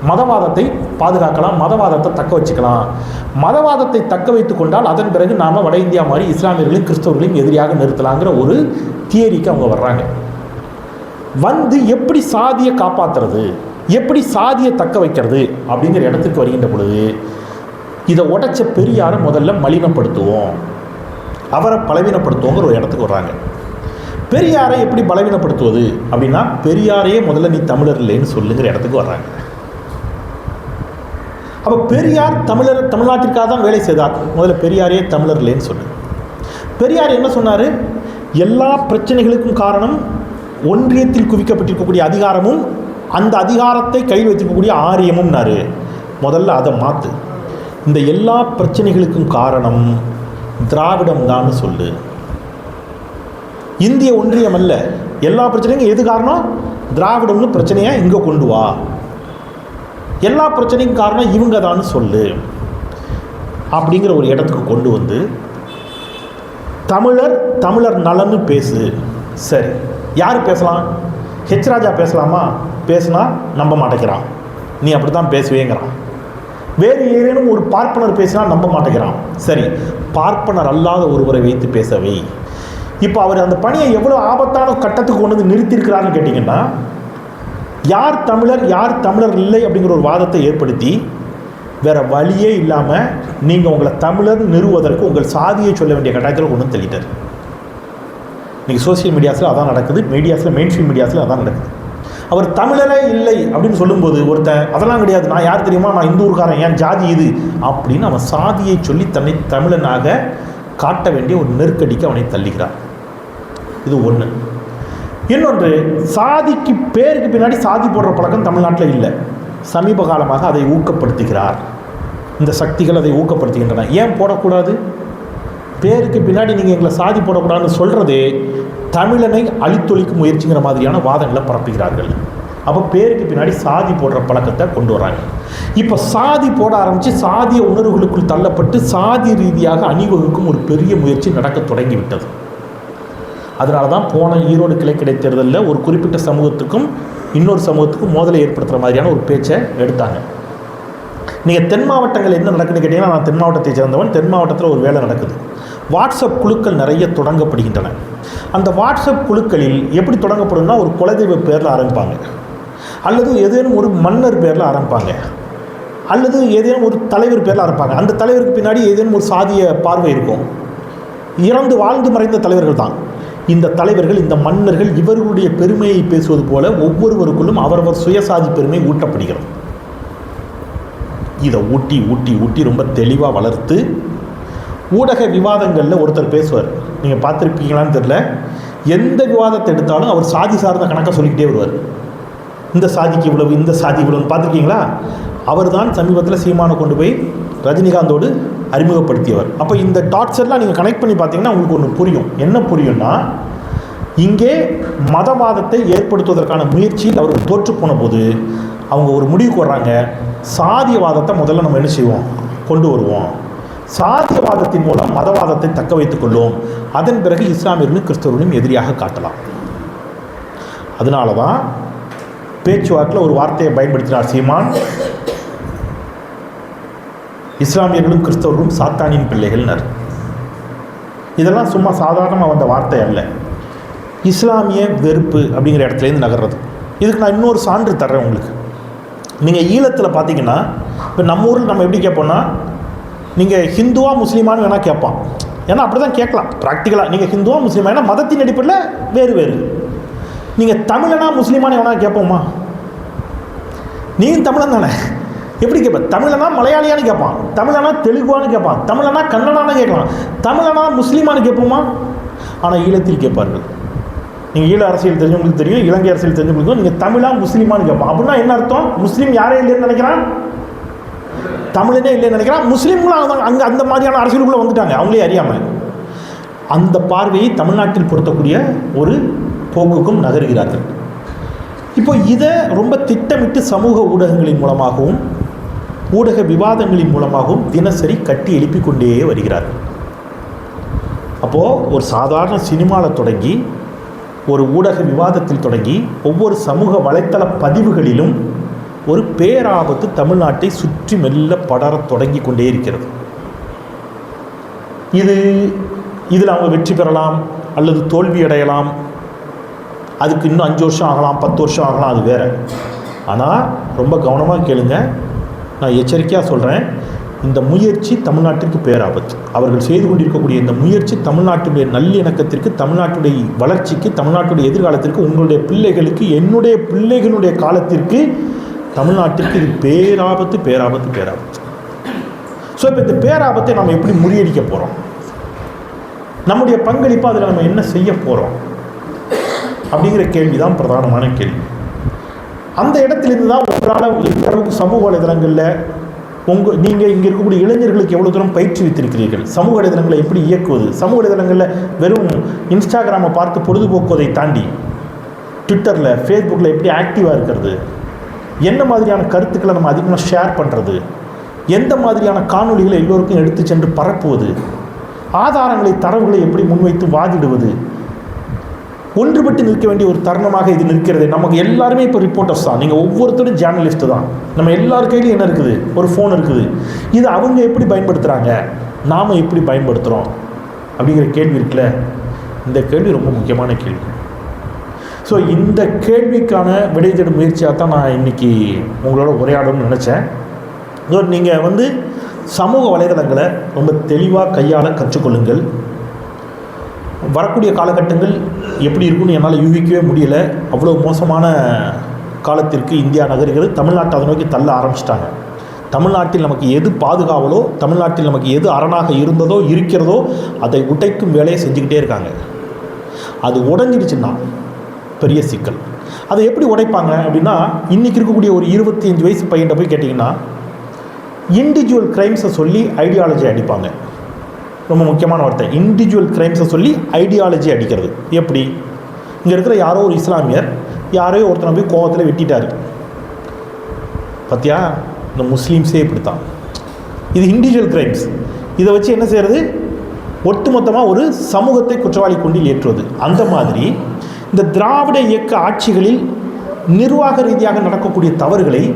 மதவாதத்தை பாதுகாக்கலாம் மதவாதத்தை தக்க வச்சுக்கலாம். மதவாதத்தை தக்க வைத்து கொண்டால் அதன் பிறகு நாம் வட இந்தியா மாதிரி இஸ்லாமியர்களையும் கிறிஸ்தவர்களையும் எதிரியாக நிறுத்தலாங்கிற ஒரு தியரிக்கு அவங்க வர்றாங்க. வந்து எப்படி சாதியை காப்பாற்றுறது எப்படி சாதியை தக்க வைக்கிறது அப்படிங்கிற இடத்துக்கு வருகின்ற பொழுது இதை உடைச்ச பெரியாரை முதல்ல மலினப்படுத்துவோம். அவரை பலவீனப்படுத்துவோங்கிற ஒரு இடத்துக்கு வர்றாங்க. பெரியாரை எப்படி பலவீனப்படுத்துவது அப்படின்னா பெரியாரையே முதல்ல நீ தமிழர் இல்லைன்னு சொல்லுங்கிற இடத்துக்கு வர்றாங்க. அப்போ பெரியார் தமிழர் தமிழ்நாட்டிற்காக தான் வேலை செய்தார். முதல்ல பெரியாரே தமிழர் இல்லைன்னு சொன்னேன் பெரியார் என்ன சொன்னார்? எல்லா பிரச்சனைகளுக்கும் காரணம் ஒன்றியத்தில் குவிக்கப்பட்டிருக்கக்கூடிய அதிகாரமும் அந்த அதிகாரத்தை கையில் வச்சுக்கக்கூடிய ஆரியமும்னாரு. முதல்ல அதை மாற்று இந்த எல்லா பிரச்சனைகளுக்கும் காரணம் திராவிடம் தான் சொல்லு. இந்திய ஒன்றியம் அல்ல. எல்லா பிரச்சனைக்கும் எது காரணம்? திராவிடம்னு பிரச்சனையை இங்கே கொண்டு வா. எல்லா பிரச்சனைக்கும் காரணம் இவங்க தான் சொல்லு. அப்படிங்கிற ஒரு இடத்துக்கு கொண்டு வந்து தமிழர் தமிழர் நலன்னு பேசு. சரி. யார் பேசலாம்? ஹெச் ராஜா பேசலாமா? பேசுனா நம்ப மாட்டேங்கிறான். நீ அப்படி தான் பேசுவேங்கிறான். வேறு ஏதேனும் ஒரு பார்ப்பனர் பேசினா நம்ப மாட்டேங்கிறான். சரி பார்ப்பனர் அல்லாத ஒருவரை வைத்து பேசவை. இப்போ அவர் அந்த பணியை எவ்வளோ ஆபத்தான கட்டத்துக்கு கொண்டு வந்து நிறுத்தியிருக்கிறாருன்னு கேட்டிங்கன்னா யார் தமிழர் யார் தமிழர் இல்லை அப்படிங்கிற ஒரு வாதத்தை ஏற்படுத்தி வேற வழியே இல்லாமல் நீங்கள் உங்களை தமிழர் நிறுவுவதற்கு உங்கள் சாதியை சொல்ல வேண்டிய கட்டாயத்தில் கொண்டு வந்து தள்ளிட்டார். இன்றைக்கி சோசியல் மீடியாஸில் அதான் நடக்குது மீடியாஸில் மெயின் ஸ்ட்ரீம் மீடியாஸில் அதான் நடக்குது. அவர் தமிழரே இல்லை அப்படின்னு சொல்லும்போது ஒருத்தன் அதெல்லாம் கிடையாது நான் யார் தெரியுமா? நான் இந்து ஊர்காரன் என் ஜாதி இது? அப்படின்னு அவன் சாதியை சொல்லி தன்னை தமிழனாக காட்ட வேண்டிய ஒரு நெருக்கடிக்கு அவனை தள்ளுகிறார் இது ஒன்று இன்னொன்று சாதிக்கு பேருக்கு பின்னாடி சாதி போடுற பழக்கம் தமிழ்நாட்டில் இல்லை. சமீப காலமாக அதை ஊக்கப்படுத்துகிறார். இந்த சக்திகள் அதை ஊக்கப்படுத்துகின்றன. ஏன் போடக்கூடாது? பேருக்கு பின்னாடி நீங்கள் எங்களை சாதி போடக்கூடாதுன்னு சொல்கிறதே தமிழனை அழித்தொழிக்கும் முயற்சிங்கிற மாதிரியான வாதங்களை பரப்புகிறார்கள். அப்போ பேருக்கு பின்னாடி சாதி போடுற பழக்கத்தை கொண்டு வராங்க. இப்போ சாதி போட ஆரம்பித்து சாதிய உணர்வுகளுக்குள் தள்ளப்பட்டு சாதி ரீதியாக அணிவகுக்கும் ஒரு பெரிய முயற்சி நடக்க தொடங்கிவிட்டது. அதனால தான் போன ஈரோடு கிளை தேர்தலில் ஒரு குறிப்பிட்ட சமூகத்துக்கும் இன்னொரு சமூகத்துக்கும் மோதலை ஏற்படுத்துகிற மாதிரியான ஒரு பேச்சை எடுத்தாங்க. நீங்கள் தென் மாவட்டங்கள் என்ன நடக்குதுன்னு கேட்டிங்கன்னா நான் தென் மாவட்டத்தை சேர்ந்தவன் தென் மாவட்டத்தில் ஒரு வேலை நடக்குது. வாட்ஸ்அப் குழுக்கள் நிறைய தொடங்கப்படுகின்றன. அந்த வாட்ஸ்அப் குழுக்களில் எப்படி தொடங்கப்படும்னா ஒரு குலதெய்வ பேரில் ஆரம்பிப்பாங்க. அல்லது ஏதேனும் ஒரு மன்னர் பேரில் ஆரம்பிப்பாங்க. அல்லது ஏதேனும் ஒரு தலைவர் பேரில் ஆரம்பிப்பாங்க. அந்த தலைவருக்கு பின்னாடி ஏதேனும் ஒரு சாதிய பார்வை இருக்கும். இறந்து வாழ்ந்து மறைந்த தலைவர்கள் தான். இந்த தலைவர்கள் இந்த மன்னர்கள் இவர்களுடைய பெருமையை பேசுவது போல ஒவ்வொருவருக்குள்ளும் அவரவர் சுயசாதி பெருமை ஊட்டப்படுகிறது. இதை ஊட்டி ஊட்டி ஊட்டி ரொம்ப தெளிவாக வளர்த்து ஊடக விவாதங்களில் ஒருத்தர் பேசுவார். நீங்கள் பார்த்துருப்பீங்களான்னு தெரில எந்த விவாதத்தை எடுத்தாலும் அவர் சாதி சார்ந்த கணக்கை சொல்லிக்கிட்டே வருவார். இந்த சாதிக்கு இவ்வளவு இந்த சாதி இவ்வளவுன்னு பார்த்துருக்கீங்களா? அவர் தான் சமீபத்தில் சீமானை கொண்டு போய் ரஜினிகாந்தோடு அறிமுகப்படுத்தியவர். அப்போ இந்த டாட்ஸ் எல்லாம் நீங்கள் கனெக்ட் பண்ணி பார்த்தீங்கன்னா உங்களுக்கு ஒன்று புரியும். என்ன புரியும்னா இங்கே மதவாதத்தை ஏற்படுத்துவதற்கான முயற்சியில் அவர்கள் தோற்று போன போது அவங்க ஒரு முடிவுக்கு வர்றாங்க. சாதியவாதத்தை முதல்ல நம்ம என்ன செய்வோம்? கொண்டு வருவோம். சாதியவாதத்தின் மூலம் மதவாதத்தை தக்க வைத்துக் கொள்வோம் அதன் பிறகு இஸ்லாமியர்களும் கிறிஸ்தவர்களையும் எதிரியாக காட்டலாம். அதனால தான் பேச்சுவாக்கில் ஒரு வார்த்தையை பயன்படுத்தினார் சீமான். இஸ்லாமியர்களும் கிறிஸ்தவர்களும் சாத்தானின் பிள்ளைகள்னர். இதெல்லாம் சும்மா சாதாரணமாக வந்த வார்த்தை அல்ல. இஸ்லாமிய வெறுப்பு அப்படிங்கிற இடத்துலேருந்து நகர்றது. இதுக்கு நான் இன்னொரு சான்று தர்றேன் உங்களுக்கு. நீங்கள் ஈழத்தில் பார்த்தீங்கன்னா இப்போ நம்ம ஊரில் நம்ம எப்படி கேட்போம்னா நீங்கள் ஹிந்துவா முஸ்லீமானு வேணால் கேட்பான். ஏன்னா அப்படி தான் கேட்கலாம் ப்ராக்டிக்கலாக நீங்கள் ஹிந்துவா முஸ்லீமா ஏன்னா மதத்தின் அடிப்படையில் வேறு வேறு. நீங்கள் தமிழனா முஸ்லீமானு வேணால் கேட்போமா? நீயும் தமிழன் தானே? எப்படி கேட்ப? தமிழனா மலையாளியான்னு கேட்பான். தமிழனா தெலுங்குவான்னு கேட்பான். தமிழனா கன்னடான்னு கேட்கலாம். தமிழனா முஸ்லீமான்னு கேட்போமா? ஆனால் ஈழத்தில் கேட்பார்கள். நீங்கள் ஈழ அரசியல் தெரிஞ்சவங்களுக்கு தெரியும் இலங்கை அரசியல் தெரிஞ்சவங்களுக்கும் நீங்கள் தமிழா முஸ்லீமான்னு கேட்பான் அப்படின்னா என்ன அர்த்தம்? முஸ்லீம் யாரே இல்லைன்னு நினைக்கிறான் தமிழனே இல்லைன்னு நினைக்கிறான் முஸ்லீம்களும் அங்கே அந்த மாதிரியான அரசியலுக்குள்ளே வந்துட்டாங்க. அவங்களே அறியாமல். அந்த பார்வையை தமிழ்நாட்டில் பொருத்தக்கூடிய ஒரு போக்குக்கும் நகர்கிறார்கள். இப்போ இதை ரொம்ப திட்டமிட்டு சமூக ஊடகங்களின் மூலமாகவும் ஊடக விவாதங்களின் மூலமாகவும் தினசரி கட்டி எழுப்பி கொண்டே வருகிறார்கள். அப்போது ஒரு சாதாரண சினிமாவில் தொடங்கி ஒரு ஊடக விவாதத்தில் தொடங்கி ஒவ்வொரு சமூக வலைத்தள பதிவுகளிலும் ஒரு பேராபத்து தமிழ்நாட்டை சுற்றி மெல்ல படரத் தொடங்கி கொண்டே இருக்கிறது. இது இதில் அவங்க வெற்றி பெறலாம் அல்லது தோல்வி அடையலாம். அதுக்கு இன்னும் அஞ்சு வருஷம் ஆகலாம் பத்து வருஷம் ஆகலாம் அது வேற. ஆனால் ரொம்ப கவனமாக கேளுங்க. நான் எச்சரிக்கையாக சொல்கிறேன் இந்த முயற்சி தமிழ்நாட்டிற்கு பேராபத்து. அவர்கள் செய்து கொண்டிருக்கக்கூடிய இந்த முயற்சி தமிழ்நாட்டுடைய நல்லிணக்கத்திற்கு தமிழ்நாட்டுடைய வளர்ச்சிக்கு தமிழ்நாட்டுடைய எதிர்காலத்திற்கு உங்களுடைய பிள்ளைகளுக்கு என்னுடைய பிள்ளைகளுடைய காலத்திற்கு தமிழ்நாட்டிற்கு இது பேராபத்து பேராபத்து பேராபத்து. ஸோ இப்போ இந்த பேராபத்தை நம்ம எப்படி முறியடிக்க போகிறோம் நம்முடைய பங்களிப்பு அதில் நம்ம என்ன செய்ய போகிறோம் அப்படிங்கிற கேள்வி தான் பிரதானமான கேள்வி. அந்த இடத்திலிருந்து தான் உங்களால் இந்த அளவுக்கு சமூக வலைதளங்களில் உங்கள் நீங்கள் இங்கே இருக்கக்கூடிய இளைஞர்களுக்கு எவ்வளோ தூரம் பயிற்சி வைத்திருக்கிறீர்கள்? சமூக வலைதளங்களை எப்படி இயக்குவது? சமூக வலைதளங்களில் வெறும் இன்ஸ்டாகிராமை பார்த்து பொழுதுபோக்குவதை தாண்டி ட்விட்டரில் ஃபேஸ்புக்கில் எப்படி ஆக்டிவாக இருக்கிறது? என்ன மாதிரியான கருத்துக்களை நம்ம அதிகமாக ஷேர் பண்ணுறது எந்த மாதிரியான காணொளிகளை எல்லோருக்கும் எடுத்து சென்று பரப்புவது? ஆதாரங்களை தரவுகளை எப்படி முன்வைத்து வாதிடுவது? ஒன்றுபட்டு நிற்க வேண்டிய ஒரு தருணமாக இது நிற்கிறது. நமக்கு எல்லாருமே இப்போ ரிப்போர்ட்டர்ஸ் தான். நீங்கள் ஒவ்வொருத்தரும் ஜேர்னலிஸ்ட் தான். நம்ம எல்லார் கையிலையும் என்ன இருக்குது? ஒரு ஃபோன் இருக்குது. இது அவங்க எப்படி பயன்படுத்துகிறாங்க நாம் எப்படி பயன்படுத்துகிறோம் அப்படிங்கிற கேள்வி இருக்குல்ல? இந்த கேள்வி ரொம்ப முக்கியமான கேள்வி. ஸோ இந்த கேள்விக்கான விடை தேடும் முயற்சியாக தான் நான் இன்றைக்கி உங்களோட உரையாடணும்னு நினச்சேன். ஸோ நீங்கள் வந்து சமூக வலைதளங்களை ரொம்ப தெளிவாக கையாள கற்றுக்கொள்ளுங்கள். வரக்கூடிய காலகட்டங்கள் எப்படி இருக்குன்னு என்னால் யூகிக்கவே முடியல. அவ்வளோ மோசமான காலத்திற்கு இந்தியா நகர்கிறது. தமிழ்நாட்டை அதை நோக்கி தள்ள ஆரம்பிச்சிட்டாங்க. தமிழ்நாட்டில் நமக்கு எது பாதுகாவலோ தமிழ்நாட்டில் நமக்கு எது அரணாக இருந்ததோ இருக்கிறதோ அதை உடைக்கும் வேலையை செஞ்சுக்கிட்டே இருக்காங்க. அது உடஞ்சிடுச்சுன்னா பெரிய சிக்கல். அதை எப்படி உடைப்பாங்க அப்படின்னா இன்றைக்கி இருக்கக்கூடிய ஒரு இருபத்தி அஞ்சு வயசு பையன்கிட்ட போய் கேட்டிங்கன்னா இண்டிவிஜுவல் க்ரைம்ஸை சொல்லி ஐடியாலஜி அடிப்பாங்க. ரொம்ப முக்கியமான வார்த்தை. இண்டிவிஜுவல் க்ரைம்ஸை சொல்லி ஐடியாலஜி அடிக்கிறது. எப்படி? இங்கே இருக்கிற யாரோ ஒரு இஸ்லாமியர் யாரையோ ஒருத்தனை போய் கோவத்தில் வெட்டிட்டார். பார்த்தியா இந்த முஸ்லீம்ஸே இப்படித்தான். இது இண்டிவிஜுவல் கிரைம்ஸ் இதை வச்சு என்ன செய்கிறது ஒட்டுமொத்தமாக ஒரு சமூகத்தை குற்றவாளி கொண்டில் ஏற்றுவது. அந்த மாதிரி இந்த திராவிட இயக்க ஆட்சிகளில் நிர்வாக ரீதியாக நடக்கக்கூடிய தவறுகளை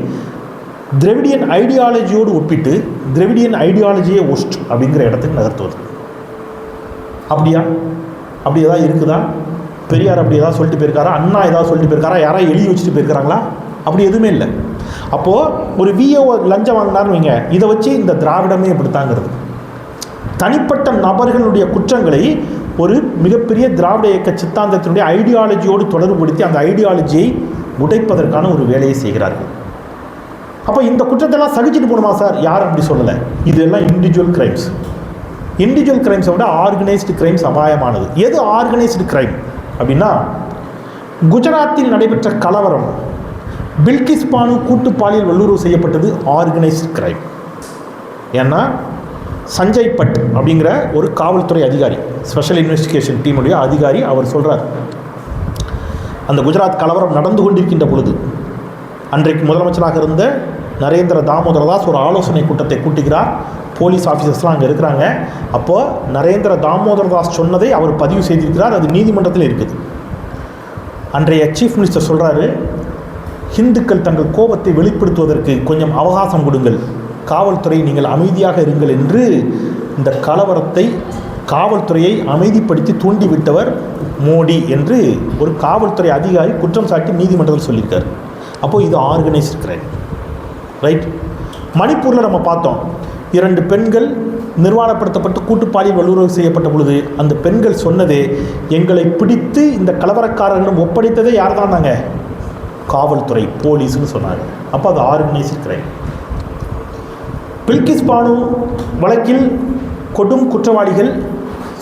திரவிடியன் ஐடியாலஜியோடு ஒப்பிட்டு திரவிடியன் ஐடியாலஜியே ஒஸ்ட் அப்படிங்கிற இடத்துக்கு நகர்த்துவது. அப்படியா? அப்படி ஏதாவது இருக்குதா? பெரியார் அப்படி ஏதாவது சொல்லிட்டு போயிருக்காரா? அண்ணா ஏதாவது சொல்லிட்டு போயிருக்காரா? யாராவது எழுதி வச்சுட்டு போயிருக்காங்களா அப்படி எதுவுமே இல்லை. அப்போது ஒரு விஏஓ லஞ்சம் வாங்கினார்னு வைங்க. இதை வச்சு இந்த திராவிடமே இப்படித்தாங்கிறது. தனிப்பட்ட நபர்களுடைய குற்றங்களை ஒரு மிகப்பெரிய திராவிட இயக்க சித்தாந்தத்தினுடைய ஐடியாலஜியோடு தொடர்புபடுத்தி அந்த ஐடியாலஜியை உடைப்பதற்கான ஒரு வேலையை செய்கிறார்கள். அப்போ இந்த குற்றத்தெல்லாம் சகிச்சுட்டு போகணுமா சார்? யார் அப்படி சொல்லலை. இதெல்லாம் இண்டிவிஜுவல் கிரைம்ஸ் இண்டிவிஜுவல் கிரைம்ஸை விட ஆர்கனைஸ்டு கிரைம்ஸ் அபாயமானது. எது ஆர்கனைஸ்டு கிரைம் அப்படின்னா குஜராத்தில் நடைபெற்ற கலவரம் பில்கிஸ் பானு கூட்டு பாலியல் வல்லுறவு செய்யப்பட்டது ஆர்கனைஸ்டு கிரைம் ஏன்னா சஞ்சய் பட் அப்படிங்கிற ஒரு காவல்துறை அதிகாரி ஸ்பெஷல் இன்வெஸ்டிகேஷன் டீமுடைய அதிகாரி அவர் சொல்கிறார் அந்த குஜராத் கலவரம் நடந்து கொண்டிருக்கின்ற பொழுது அன்றைக்கு முதலமைச்சராக இருந்த நரேந்திர தாமோதரதாஸ் ஒரு ஆலோசனை கூட்டத்தை கூட்டுகிறார். போலீஸ் ஆஃபீஸர்ஸ்லாம் அங்கே இருக்கிறாங்க. அப்போது நரேந்திர தாமோதரதாஸ் சொன்னதை அவர் பதிவு செய்திருக்கிறார். அது நீதிமன்றத்தில் இருக்குது. அன்றைய சீஃப் மினிஸ்டர் சொல்கிறாரு ஹிந்துக்கள் தங்கள் கோபத்தை வெளிப்படுத்துவதற்கு கொஞ்சம் அவகாசம் கொடுங்கள். காவல்துறை நீங்கள் அமைதியாக இருங்கள் என்று இந்த கலவரத்தை காவல்துறையை அமைதிப்படுத்தி தூண்டிவிட்டவர் மோடி என்று ஒரு காவல்துறை அதிகாரி குற்றம் சாட்டி நீதிமன்றத்தில் சொல்லியிருக்கார். அப்போது இது ஆர்கனைஸ் கிரைம் ரைட் மணிப்பூரில் நம்ம பார்த்தோம் இரண்டு பெண்கள் நிர்வாணப்படுத்தப்பட்டு கூட்டுப்பாலியல் வல்லுறவு செய்யப்பட்ட பொழுது அந்த பெண்கள் சொன்னதே எங்களை பிடித்து இந்த கலவரக்காரர்களிடம் ஒப்படைத்ததே யார் தான் தாங்க காவல்துறை போலீஸ்னு சொன்னாங்க. அப்போ அது ஆர்கனைஸ்டு கிரைம் பில்கிஸ் பானு வழக்கில் கொடும் குற்றவாளிகள்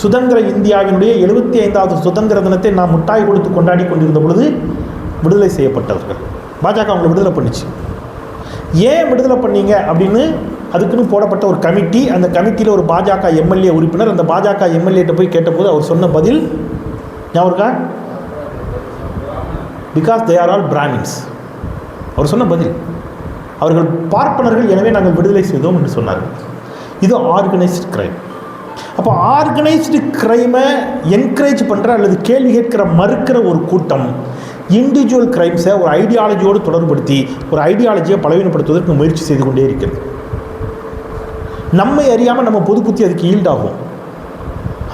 சுதந்திர இந்தியாவினுடைய எழுபத்தி ஐந்தாவது சுதந்திர தினத்தை நாம் முட்டாய் கொடுத்து கொண்டாடி கொண்டிருந்த பொழுது விடுதலை செய்யப்பட்டவர்கள். பாஜக அவங்களை விடுதலை பண்ணிச்சு. ஏன் விடுதலை பண்ணீங்க? அப்படின்னு அதுக்குன்னு போடப்பட்ட ஒரு கமிட்டி அந்த கமிட்டியில் ஒரு பாஜக எம்எல்ஏ உறுப்பினர் அந்த பாஜக எம்எல்ஏட்ட போய் கேட்டபோது அவர் சொன்ன பதில் ஞாபகம் because they are all Brahmins அவர் சொன்ன பதில். அவர்கள் பார்ப்பனர்கள் எனவே நாங்கள் விடுதலை செய்தோம் என்று சொன்னார்கள். இது ஆர்கனைஸ்டு கிரைம் அப்போ ஆர்கனைஸ்டு கிரைமை என்கரேஜ் பண்ணுற அல்லது கேள்வி கேட்கிற மறுக்கிற ஒரு கூட்டம் இண்டிவிஜுவல் கிரைம்ஸை ஒரு ஐடியாலஜியோடு தொடர்படுத்தி ஒரு ஐடியாலஜியை பலவீனப்படுத்துவதற்கு முயற்சி செய்து கொண்டே இருக்கிறது. நம்மை அறியாமல் நம்ம பொது புத்தி அதுக்கு ஈல்டாகும்.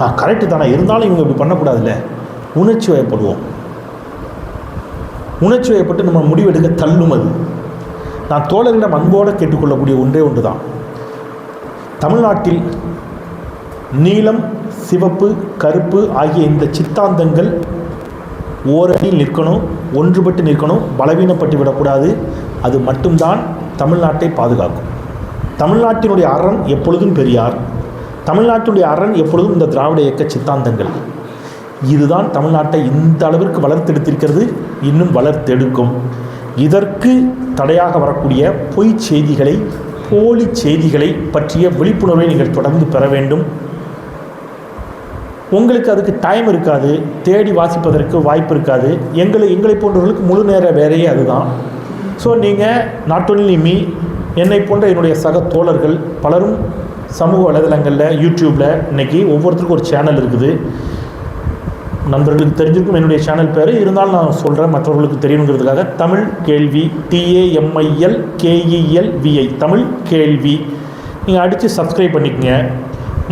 ஆ கரெக்டு தானே. இருந்தாலும் இவங்க இப்படி பண்ணக்கூடாதுல்ல. உணர்ச்சி வயப்படுவோம். உணர்ச்சி வயப்பட்டு நம்ம முடிவெடுக்க தள்ளும் அது. நான் தோழர்களிடம் அன்போடு கேட்டுக்கொள்ளக்கூடிய ஒன்றே ஒன்று தான் தமிழ்நாட்டில் நீலம் சிவப்பு கருப்பு ஆகிய இந்த சித்தாந்தங்கள் ஓரணியில் நிற்கணும் ஒன்றுபட்டு நிற்கணும் பலவீனப்பட்டு விடக்கூடாது. அது மட்டும்தான் தமிழ்நாட்டை பாதுகாக்கும். தமிழ்நாட்டினுடைய அரண் எப்பொழுதும் பெரியார். தமிழ்நாட்டினுடைய அரண் எப்பொழுதும் இந்த திராவிட இயக்க சித்தாந்தங்கள். இதுதான் தமிழ்நாட்டை இந்த அளவிற்கு வளர்த்தெடுத்திருக்கிறது இன்னும் வளர்த்தெடுக்கும். இதற்கு தடையாக வரக்கூடிய பொய் செய்திகளை போலி செய்திகளை பற்றிய விழிப்புணர்வை நீங்கள் தொடர்ந்து பெற வேண்டும். உங்களுக்கு அதுக்கு டைம் இருக்காது தேடி வாசிப்பதற்கு வாய்ப்பு இருக்காது. எங்களை எங்களை போன்றவர்களுக்கு முழு நேர வேலையே அதுதான். ஸோ நீங்கள் நாட் ஒன்லி மீ என்னை போன்ற என்னுடைய சக தோழர்கள் பலரும் சமூக வலைதளங்களில் யூடியூப்பில் இன்னைக்கு ஒவ்வொருத்தருக்கும் ஒரு சேனல் இருக்குது. நண்பர்களுக்கு தெரிஞ்சிருக்கும் என்னுடைய சேனல் பேர். இருந்தாலும் நான் சொல்கிறேன் மற்றவர்களுக்கு தெரியணுங்கிறதுக்காக தமிழ் கேள்வி டிஏஎம்ஐஎல் கேஇஎல் விஐ தமிழ் கேள்வி. நீங்கள் அடித்து சப்ஸ்கிரைப் பண்ணிக்கங்க.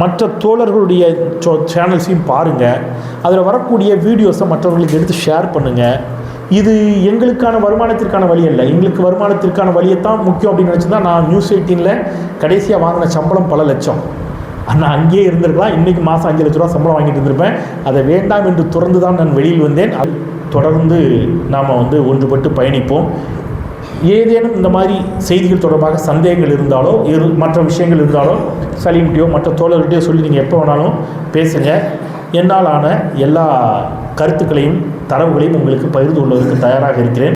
மற்ற தோழர்களுடைய சேனல்ஸையும் பாருங்கள் அதில் வரக்கூடிய வீடியோஸை மற்றவர்களுக்கு எடுத்து ஷேர் பண்ணுங்கள் இது எங்களுக்கான வருமானத்திற்கான வழி அல்ல. எங்களுக்கு வருமானத்திற்கான வழியை தான் முக்கியம் அப்படின்னு நினச்சிருந்தா நான் நியூஸ் எயிட்டீனில் கடைசியாக வாங்கின சம்பளம் பல லட்சம். நான் அங்கேயே இருந்திருக்கலாம். இன்றைக்கி மாதம் அஞ்சு லட்ச ரூபா சம்பளம் வாங்கிட்டு இருந்திருப்பேன். அதை வேண்டாம் என்று துறந்து தான் நான் வெளியில் வந்தேன். அது தொடர்ந்து நாம் வந்து ஒன்றுபட்டு பயணிப்போம். ஏதேனும் இந்த மாதிரி செய்திகள் தொடர்பாக சந்தேகங்கள் இருந்தாலோ இரு மற்ற விஷயங்கள் இருந்தாலோ சலீம்கிட்டயோ மற்ற தோழர்கிட்டயோ சொல்லி நீங்கள் எப்போ வேணாலும் பேசுங்க. என்னால் ஆன எல்லா கருத்துக்களையும் தரவுகளையும் உங்களுக்கு பகிர்ந்து கொள்வதற்கு தயாராக இருக்கிறேன்.